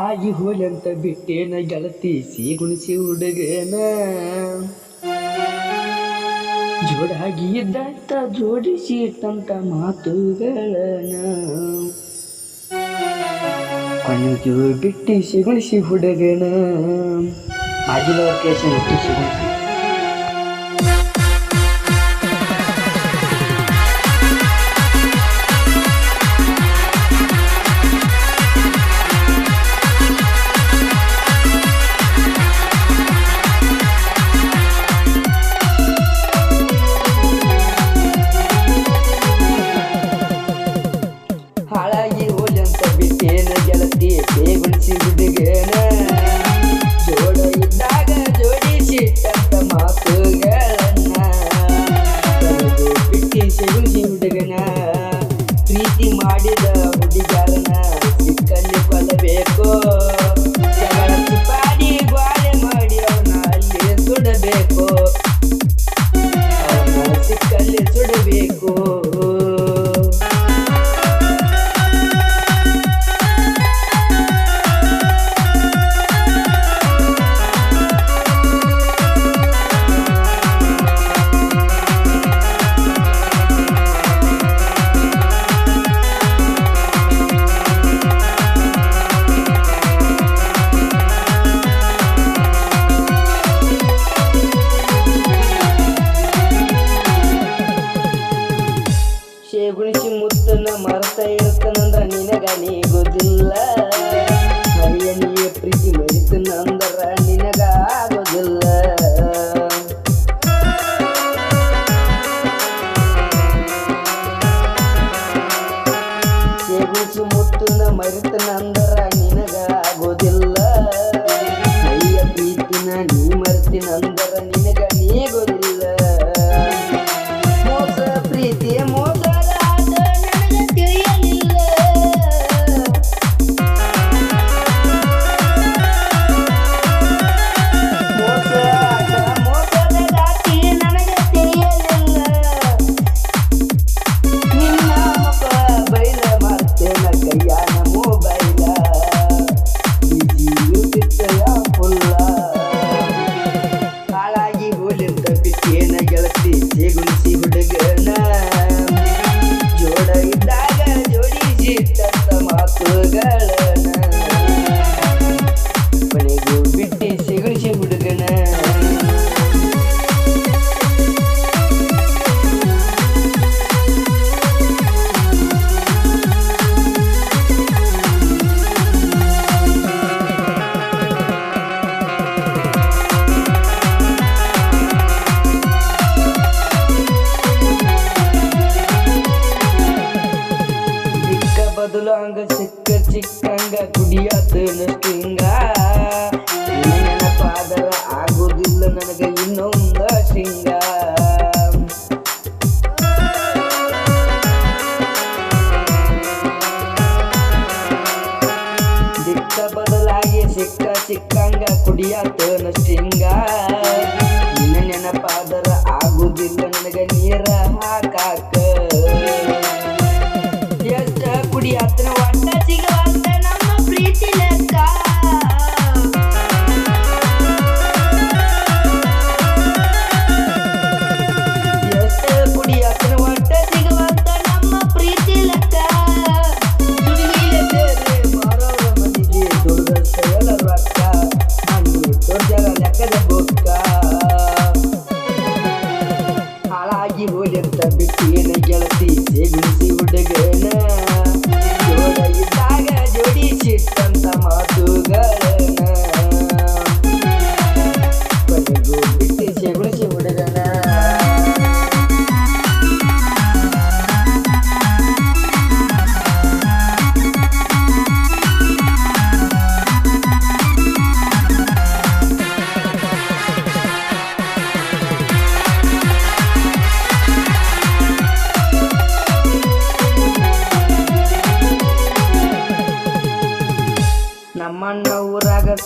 ಹಾಳಾಗಿ ಹೋಲಂತ ಬಿಟ್ಟೇನ ಗೆಳತಿ ಸಿಗುಣಿಸಿ ಹುಡುಗನ? ಜೋಡಾಗಿ ಇದ್ದಂತ ಜೋಡಿಸಿ ಇಟ್ಟಂತ ಮಾತುಗಳನ ಕೊನೆಗೂ ಬಿಟ್ಟಿ ಸಿಗುಣಿಸಿ ಹುಡುಗನ? ಆಗಿಲ್ಲ ಕೇಶ ಹುಟ್ಟಿ ಸಿಗುಣಿಸಿ. ಬಿಟ್ಟೇನ ಗೆಳತಿ ಬೇಗುಣಿಸಿ ಹುಡುಗನ ಜೋಡ ಇದ್ದಾಗ ಜೋಡಿಸಿ ತಂತ ಮಾತುಗಳನ್ನ. ಪ್ರೀತಿ ಮಾಡಿದ ಮುತ್ತನ ಮರ್ತ ಇರ್ತನಂದ್ರ ನಿನಗ ನೀಗೋದಿಲ್ಲ ಹರಿಯ ನೀ ಪ್ರೀತಿ ಮರಿತನಂದ್ರ ನಿನಗ ಆಗೋದಿಲ್ಲ ಶೇಗುಣಿಸಿ ಮುತ್ತನ ಮರಿತನಂದ್ರ ನಿನಗ ಆಗೋದಿಲ್ಲ ಹರಿಯ ಪ್ರೀತಿನ ನೀ ಮರ್ತಿನಂದ್ರ ನಿನಗ ಚಿಕ್ಕಂಗ ತಿಂಗ. ನೆನಪಾದರ ಆಗೋದಿಲ್ಲ ನನಗೆ ಇನ್ನೊಂದ ಶಿಂಗ. ದಿಕ್ಕ ಬದಲಾಗಿ ಸಿಕ್ಕ ಸಿಕ್ಕಂಗ ಕುಡಿಯತನ ಶಿಂಗ. ನಿನ್ನ ನೆನಪಾದರ ಆಗುದಿಲ್ಲ ನನಗೆ ನೀರ ಹಾಕಾಕ.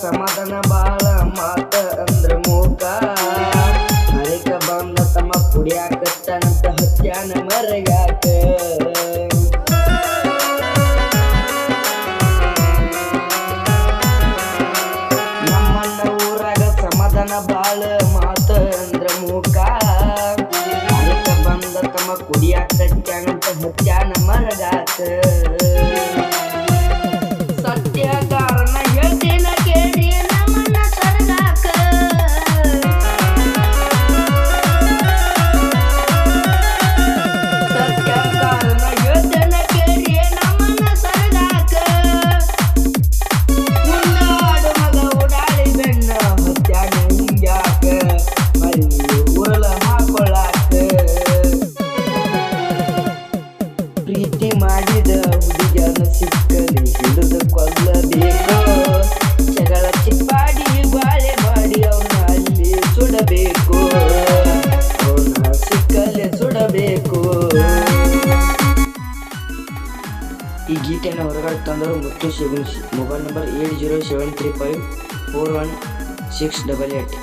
ಸಮಾಧಾನ ಬಾಳ ಮಾತ ಅಂದ್ರ ಮೂಕ. ಅರಿಕ ಬಂದ ತಮ್ಮ ಕುಡಿಯಾಕ ತಂತ ಹತ್ಯಾನ ಮರಗಾಕ ನಮ್ಮನ್ನ ಊರಾಗ ಸಮಾಧಾನ ಬಾಳ ಮಾತ ಅಂದ್ರ ಮೂಕ. ಅರಿಕ ಬಂದ ತಮ್ಮ ಕುಡಿಯಾಕ ಅಂತ ಹತ್ಯಾನ ಮರಗಾಕ ಮೊಬೈಲ್ನ ಹೊರಗಡೆ ತಂದರು ಮುತ್ತು ಶಿವಿಂಗ್ಸ್ mobile number eight zero seven three five four one six double eight